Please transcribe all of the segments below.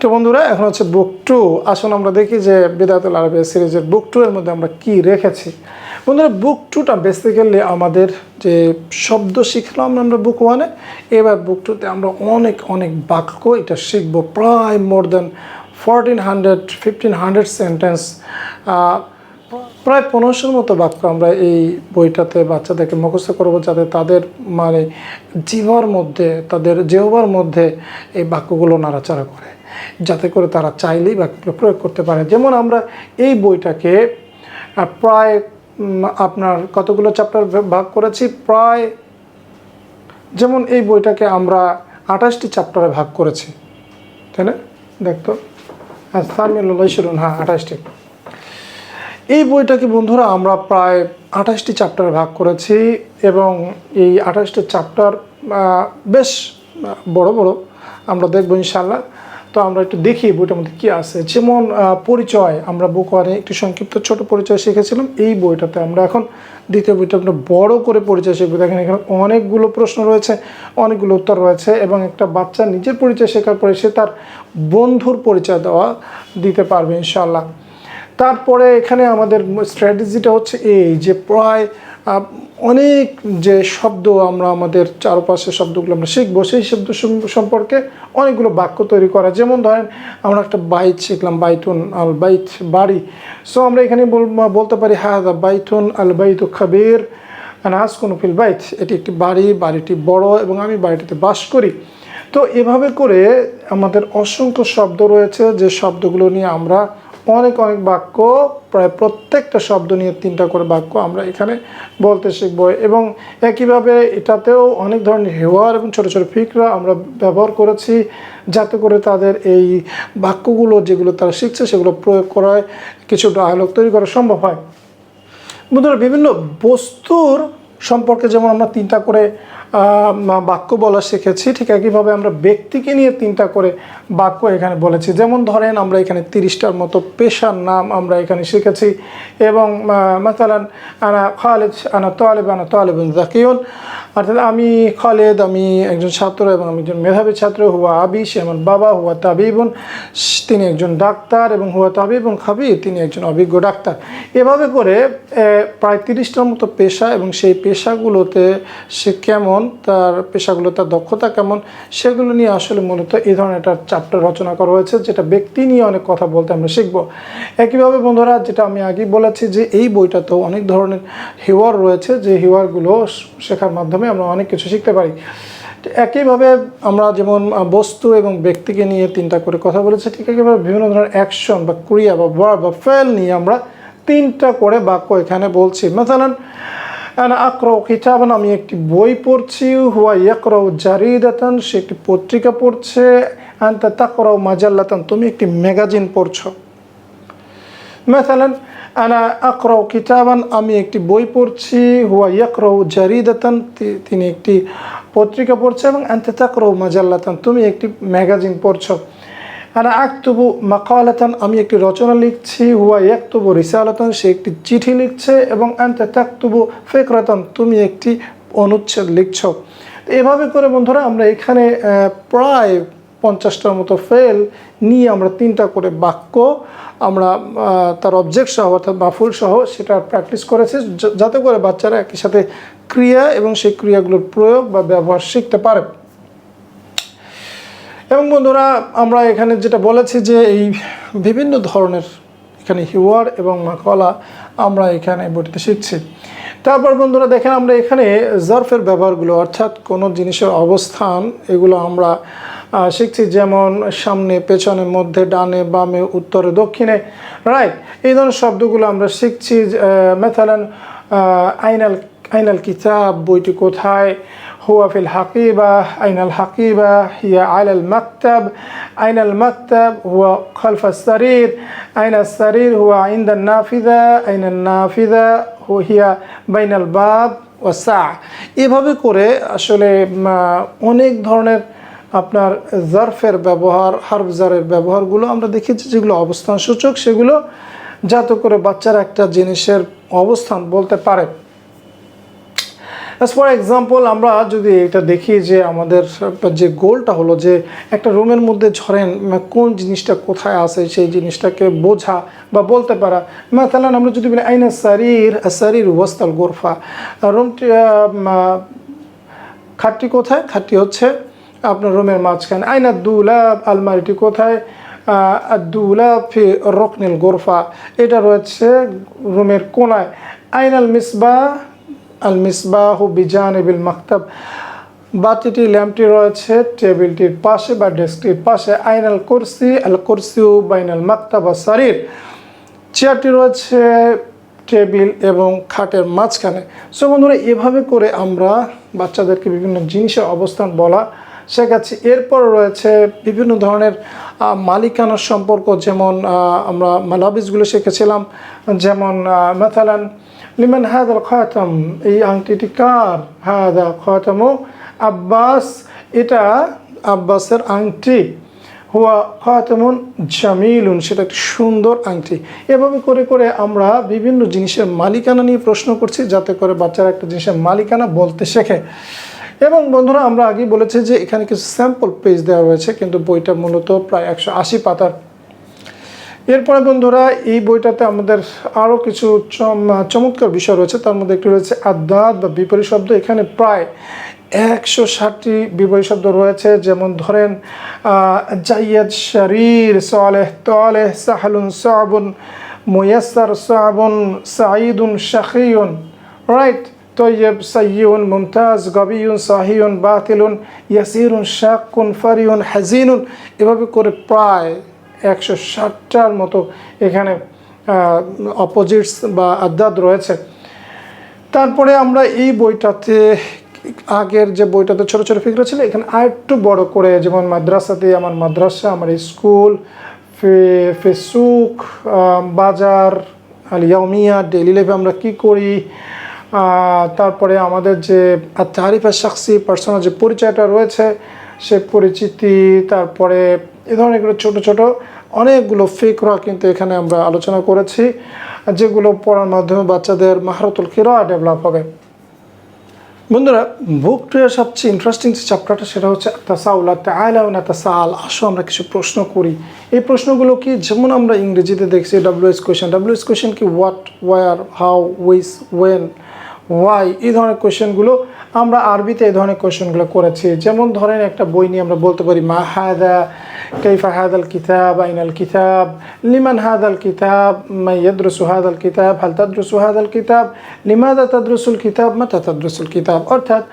তো বন্ধুরা, এখন হচ্ছে বুক টু আসুন আমরা দেখি যে বিদাতুল আরবিয়া সিরিজের বুক টু এর মধ্যে আমরা কি রেখেছি। বন্ধুরা বুক টুটা বেসিক্যালি আমাদের যে শব্দ শিখলাম আমরা বুক ওয়ানে এবার বুক টুতে আমরা অনেক অনেক বাক্য এটা শিখব, প্রায় more then fourteen hundred fifteen hundred sentence প্রায় পনেরোশোর মতো বাক্য আমরা এই বইটাতে বাচ্চাদেরকে মুখস্থ করব, যাতে তাদের মানে জিভার মধ্যে, তাদের জেহবার মধ্যে এই বাক্যগুলো নাড়াচাড়া করে। যাতে করে তারা চাইলেই বাক্যগুলো প্রয়োগ করতে পারে। যেমন আমরা এই বইটাকে প্রায় আপনার কতগুলো চ্যাপ্টার ভাগ করেছি? প্রায়, যেমন এই বইটাকে আমরা আঠাশটি চ্যাপ্টারে ভাগ করেছি। তাই না? দেখতো হ্যাঁ সামিউল্লাহ হ্যাঁ আঠাশটি। এই বইটাকে বন্ধুরা আমরা প্রায় আঠাশটি চ্যাপ্টারে ভাগ করেছি এবং এই আঠাশটি চ্যাপ্টার বেশ বড় বড়। আমরা দেখব ইনশাল্লাহ তো আমরা একটু দেখি বইটার মধ্যে কী আছে। যেমন পরিচয়, আমরা বুক ওয়ানে একটু সংক্ষিপ্ত ছোট পরিচয় শিখেছিলাম। এই বইটাতে আমরা এখন দ্বিতীয় বইটা আমরা বড় করে পরিচয় শিখব। দেখেন, এখানে অনেকগুলো প্রশ্ন রয়েছে, অনেকগুলো উত্তর রয়েছে এবং একটা বাচ্চা নিজের পরিচয় শেখার পরে সে তার বন্ধুর পরিচয় দেওয়া দিতে পারবে ইনশাল্লাহ তারপরে এখানে আমাদের স্ট্র্যাটেজিটা হচ্ছে এই যে প্রায় অনেক যে শব্দ আমরা আমাদের চারপাশের শব্দগুলো আমরা শিখব, সেই শব্দ সম্পর্কে অনেকগুলো বাক্য তৈরি করা। যেমন ধরেন, আমরা একটা বাইত শিখলাম, বাইতুন আল বাইত বাড়ি। সো আমরা এখানে বলতে পারি হ্যাঁ দা বাইতুন আল বাইতু খাবির আনাস কোনো ফিল বাইত। এটি একটি বাড়ি, বাড়িটি বড় এবং আমি বাড়িটিতে বাস করি। তো, এভাবে করে আমাদের অসংখ্য শব্দ রয়েছে। যে শব্দগুলো নিয়ে আমরা অনেক অনেক বাক্য, প্রায় প্রত্যেকটা শব্দ নিয়ে তিনটা করে বাক্য আমরা এখানে বলতে শিখব। এবং একইভাবে এটাতেও অনেক ধরনের হেওয়ার এবং ছোটো ছোটো ফিকরা আমরা ব্যবহার করেছি যাতে করে তাদের এই বাক্যগুলো যেগুলো তারা শিখছে সেগুলো প্রয়োগ করায় কিছু ডায়ালগ তৈরি করা সম্ভব হয়। বন্ধুরা, বিভিন্ন বস্তুর সম্পর্কে যেমন আমরা তিনটা করে বাক্য বলা শিখেছি, ঠিক একইভাবে আমরা ব্যক্তিকে নিয়ে তিনটা করে বাক্য এখানে বলেছি। যেমন ধরেন আমরা এখানে তিরিশটার মতো পেশার নাম আমরা এখানে শিখেছি এবং মাতালান আনা খালেদ, আনা তোয়ালেব আনা তোয়ালেবুন জাকিউন। অর্থাৎ আমি খালেদ, আমি একজন ছাত্র এবং আমি একজন মেধাবী ছাত্র, হুয়া আবি, সে আমার বাবা, হুয়া তাবিবুন, তিনি একজন ডাক্তার এবং হুয়া তাবিবুন খাবির, তিনি একজন অভিজ্ঞ ডাক্তার। এভাবে করে প্রায় তিরিশটার মতো পেশা এবং সেই পেশাগুলোতে সে কেমন, তার পেশাগুলো, তার দক্ষতা কেমন, সেগুলো নিয়ে আসলে মূলত এই ধরনের একটা চ্যাপ্টার রচনা করা হয়েছে, যেটা ব্যক্তি নিয়ে অনেক কথা বলতে আমরা শিখব। একইভাবে বন্ধুরা, যেটা আমি আগেই বলেছি যে, এই বইটাতেও অনেক ধরনের হিওয়ার রয়েছে, যে হিওয়ারগুলো শেখার মাধ্যমে মাধ্যমে আমরা অনেক কিছু শিখতে পারি। একইভাবে আমরা যেমন বস্তু এবং ব্যক্তিকে নিয়ে তিনটা করে কথা বলেছি, ঠিক একইভাবে বিভিন্ন ধরনের অ্যাকশন বা ক্রিয়া বা বার বা ফেল নিয়ে আমরা তিনটা করে বাক্য এখানে বলছি। মেসালান আক্রও কিতাবন আমি একটি বই পড়ছি, হুয়া ইয়াকরাও জারিদাতান সে একটি পত্রিকা পড়ছে, আন্তা তাকরাও মাজাল্লাতান তুমি একটি ম্যাগাজিন পড়ছ। মেসালান আনা আকরাও কিতাবান, আমি একটি বই পড়ছি, হুয়া ইয়াকরাও জারিদাতান তিনি একটি পত্রিকা পড়ছে, এবং আনতে তাকরাও মাজাল্লাতান, তুমি একটি ম্যাগাজিন পড়ছ। আনা আকতুবু মাকালাতান, আমি একটি রচনা লিখছি, হুয়া ইয়াকতবু রিসালাতান, সে একটি চিঠি লিখছে, এবং আনতে তাকতুবু ফেকরাতান, তুমি একটি অনুচ্ছেদ লিখছ। এভাবে করে বন্ধুরা, আমরা এখানে প্রায় পঞ্চাশটার মতো ফেল নিয়ে আমরা তিনটা করে বাক্য আমরা তার অবজেক্ট সহ অর্থাৎ মাফুল সহ সেটা প্র্যাকটিস করেছি যাতে করে বাচ্চারা একই সাথে ক্রিয়া এবং সেই ক্রিয়াগুলোর প্রয়োগ বা ব্যবহার শিখতে পারে। এবং বন্ধুরা, আমরা এখানে যেটা বলেছি যে এই বিভিন্ন ধরনের এখানে হিওয়ার এবং মাকলা আমরা এখানে বইটিতে শিখছি। তারপর বন্ধুরা, দেখেন আমরা এখানে জার্ফের ব্যবহারগুলো অর্থাৎ কোনো জিনিসের অবস্থান, এগুলো আমরা শিখছি যেমন সামনে, পেছনে, মধ্যে, ডানে, বামে, উত্তরে, দক্ষিণে রাইট এই ধরনের শব্দগুলো আমরা শিখছি মেথালান আইনাল আইনাল কিতাব, বইটি কোথায়? হুয়াফিল হাকিবা, আইনাল হাকিবা, হিয়া আইনাল মাকতাব আইনাল মাকতাব, হুয়া খলফা সারির, আইনা সারির, হুয়া আইন্দাল নাফিদা আইনাল নাফিদা হিয়া বাইনাল বাব ও সা। এভাবে করে আসলে অনেক ধরনের আপনার জারফের ব্যবহার হারফজারের ব্যবহারগুলো আমরা দেখেছি, যেগুলো অবস্থান সূচক, সেগুলো যাতে করে বাচ্চারা একটা জিনিসের অবস্থান বলতে পারে। অ্যাজ ফর এক্সাম্পল আমরা যদি এটা দেখি যে আমাদের যে গোলটা হলো যে একটা রুমের মধ্যে ধরেন কোন জিনিসটা কোথায় আছে, সেই জিনিসটাকে বোঝা বা বলতে পারা। তাহলে আমরা যদি বলি, আইনা সারির সারির ওয়াস্তাল গোরফা। রুমটি খাটটি কোথায়? খাটটি হচ্ছে আপনার রুমের মাঝখানে। আইনা দুলাব, আলমারিটি কোথায়? দুলাব ফি রকনিল গোরফা। এটা রয়েছে রুমের কোনায়। আইনাল মিসবা, আল মিসবাহ বিজানিবিল মাকতাব। বাতিটি, ল্যাম্পটি রয়েছে টেবিলটির পাশে বা ডেস্কটির পাশে। আইনাল কুরসি, আল কুরসিউ বাইনাল মাকতাব আর শরীর চেয়ারটি রয়েছে টেবিল এবং খাটের মাঝখানে। সো বন্ধুরা, এভাবে করে আমরা বাচ্চাদেরকে বিভিন্ন জিনিসের অবস্থান বলা শেখাচ্ছি এরপর রয়েছে বিভিন্ন ধরনের মালিকানার সম্পর্ক, যেমন আমরা মালাবিসগুলো শিখেছিলাম, যেমন মেথালান, লিমান হাদাল খাতাম, এই আংটিটি কার? হাদা খাতামু আব্বাস, এটা আব্বাসের আংটি। হুয়া খাতামুন জামিলুন, সেটা একটি সুন্দর আংটি। এভাবে করে করে আমরা বিভিন্ন জিনিসের মালিকানা নিয়ে প্রশ্ন করছি, যাতে করে বাচ্চারা একটা জিনিসের মালিকানা বলতে শেখে। এবং বন্ধুরা, আমরা আগেই বলেছি যে এখানে কিছু স্যাম্পল পেজ দেওয়া রয়েছে, কিন্তু বইটা মূলত প্রায় একশো আশি পাতার। এরপরে বন্ধুরা, এই বইটাতে আমাদের আরও কিছু চম- চমৎকার বিষয় রয়েছে। তার মধ্যে একটি রয়েছে আদাত বা বিপরীত শব্দ। এখানে প্রায় একশো ষাটটি বিপরীত শব্দ রয়েছে। যেমন ধরেন জাইয়াদ শরীর সালেহ তলেহ সাহালুন সাবুন মুয়াসার সাবুন সাঈদুন শাখিউন রাইট? তৈয়ব সৈয়ুন মুমতাজ গবিউন সাহিউন বাতিলুন ইয়াসিরুন শাকুন ফারিউন হাজিনুন এভাবে করে প্রায় একশো ষাটটার মতো এখানে অপোজিটস বা আদাদ রয়েছে। তারপরে আমরা এই বইটাতে, আগের যে বইটাতে ছোট ছোট ফিকরা ছিল, এখানে আর একটু বড় করে, যেমন মাদ্রাসাতে আমার মাদ্রাসা, আমার স্কুল ফেসুক বাজার আলিয়াউমিয়া ডেলি লাইফে আমরা কি করি তারপরে আমাদের যে তারিফা সাক্ষী পার্সোনাল যে পরিচয়টা রয়েছে, সে পরিচিতি, তারপরে এ ধরনের এগুলো ছোটো ছোটো অনেকগুলো ফিকরা কিন্তু এখানে আমরা আলোচনা করেছি, যেগুলো পড়ার মাধ্যমে বাচ্চাদের মাহারতুল কিরা ডেভেলপ হবে। বন্ধুরা বুক টুয়ের সবচেয়ে ইন্টারেস্টিং যে চ্যাপ্টারটা সেটা হচ্ছে তাসাউলা না তাসাল আসো, আমরা কিছু প্রশ্ন করি। এই প্রশ্নগুলো কি যেমন আমরা ইংরেজিতে দেখছি ডাব্লিউএস কোয়েশ্চেন ডাব্লিউএস কোয়েশ্চেন কি what where how which when why এই ধরনের কোয়েশনগুলো আমরা আরবিতে এই ধরনের কোয়েশনগুলো করেছি। যেমন ধরেন একটা বই নিয়ে আমরা বলতে পারি, মা হায়দা কাইফা হায়দাল কিতাব আইনাল কিতাব, লিমান হাদাল কিতাব মাইয়াদ্রসু হাদাল কিতাব, হাল তাদ্রসু হাদাল কিতাব, লিমাদা তাদ্রসুল কিতাব, মাতা তাদ্রসুল কিতাব। অর্থাৎ,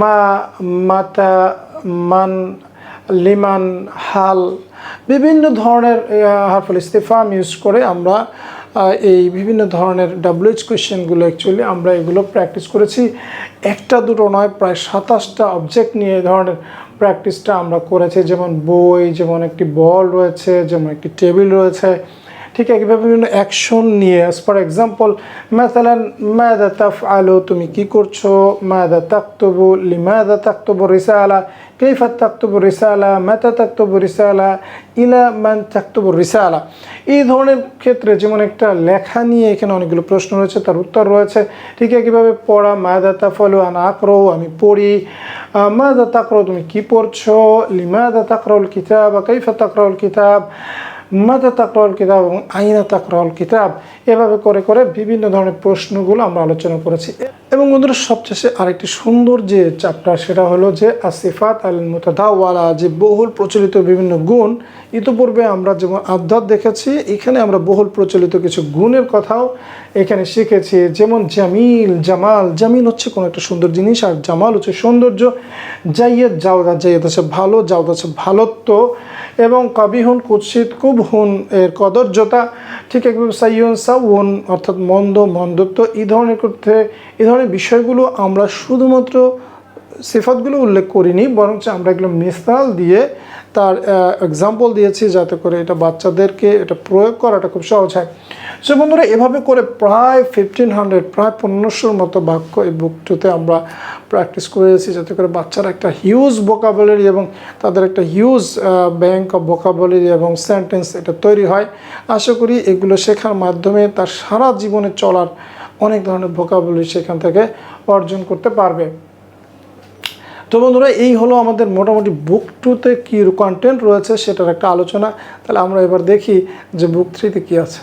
মা মাতা মান লিমান হাল, বিভিন্ন ধরনের হারফুল ইস্তেফাম ইউজ করে আমরা এই বিভিন্ন ধরনের ডাব্লিউএইচ কোয়েশ্চেনগুলো অ্যাকচুয়ালি আমরা এগুলো প্র্যাকটিস করেছি। একটা দুটো নয়, প্রায় সাতাশটা অবজেক্ট নিয়ে এই ধরনের প্র্যাকটিসটা আমরা করেছি। যেমন বই, যেমন একটি বল রয়েছে, যেমন একটি টেবিল রয়েছে। ঠিক একইভাবে বিভিন্ন অ্যাকশন নিয়ে ফর এক্সাম্পল ম্যাথালান ম্যাদা তাফ আলো তুমি কি করছ ম্যাদা তাক্তবু লিমাদা তাক্তবু রিসালা কেফা তাক্তবু রিসালা ম্যাথা তাক্তবু রিসালা ইলা ম্যান তাক্তবু রিসালা এই ধরনের ক্ষেত্রে যেমন একটা লেখা নিয়ে এখানে অনেকগুলো প্রশ্ন রয়েছে, তার উত্তর রয়েছে। ঠিক একইভাবে পড়া মায়দা তাফলু আন আকরো আমি পড়ি। মায়দা তাকরো তুমি কি পড়ছো লিমাদা তাকরাউল কিতাব কাইফা তাকরাউল কিতাব মাদা তাকরাউল কিতাব এবং আইনা তাকরাউল কিতাব। এভাবে করে করে বিভিন্ন ধরনের প্রশ্নগুলো আমরা আলোচনা করেছি। এবং বন্ধুরা, সবশেষে আরেকটি সুন্দর যে চ্যাপ্টার সেটা হলো যে আসিফাত আল মুতাদাওয়ালা যে বহুল প্রচলিত বিভিন্ন গুণ। ইতোপূর্বে আমরা যেমন আধ্যাত্ম দেখেছি, এখানে আমরা বহুল প্রচলিত কিছু গুণের কথাও এখানে শিখেছি। যেমন জামিল, জামাল। জামিল হচ্ছে কোনো একটা সুন্দর জিনিস, আর জামাল হচ্ছে সৌন্দর্য। জাইয়েদ জাওদা জাইয়েদ হচ্ছে ভালো জাওদ হচ্ছে ভালত্ব। এবং কবিহুন, কুৎসিত কুব কুবহুন এর কদর্যতা, ঠিক একভাবে সাইয়ন সাউন অর্থাৎ মন্দ, মন্দত্ব, এই ধরনের করতে এই ধরনের বিষয়গুলো আমরা শুধুমাত্র সিফাতগুলো উল্লেখ করিনি, বরঞ্চ আমরা এগুলো মিসাল দিয়ে তার এক্সাম্পল দিয়েছি যাতে করে এটা বাচ্চাদেরকে এটা প্রয়োগ করাটা খুব সহজ হয়। সো বন্ধুরা, এভাবে করে প্রায় ফিফটিন হান্ড্রেড প্রায় পনেরোশোর মতো বাক্য এই বুকটিতে আমরা প্র্যাকটিস করেছি যাতে করে বাচ্চারা একটা হিউজ বোকাবলারি এবং তাদের একটা হিউজ ব্যাংক অফ বোকাবলারি এবং সেন্টেন্স এটা তৈরি হয়। আশা করি এগুলো শেখার মাধ্যমে তার সারা জীবনে চলার অনেক ধরনের ভোকাবুলি সেখান থেকে অর্জন করতে পারবে। তো বন্ধুরা, এই হলো আমাদের মোটামুটি বুক টুতে কী কন্টেন্ট রয়েছে সেটার একটা আলোচনা। তাহলে আমরা এবার দেখি যে বুক থ্রিতে কী আছে।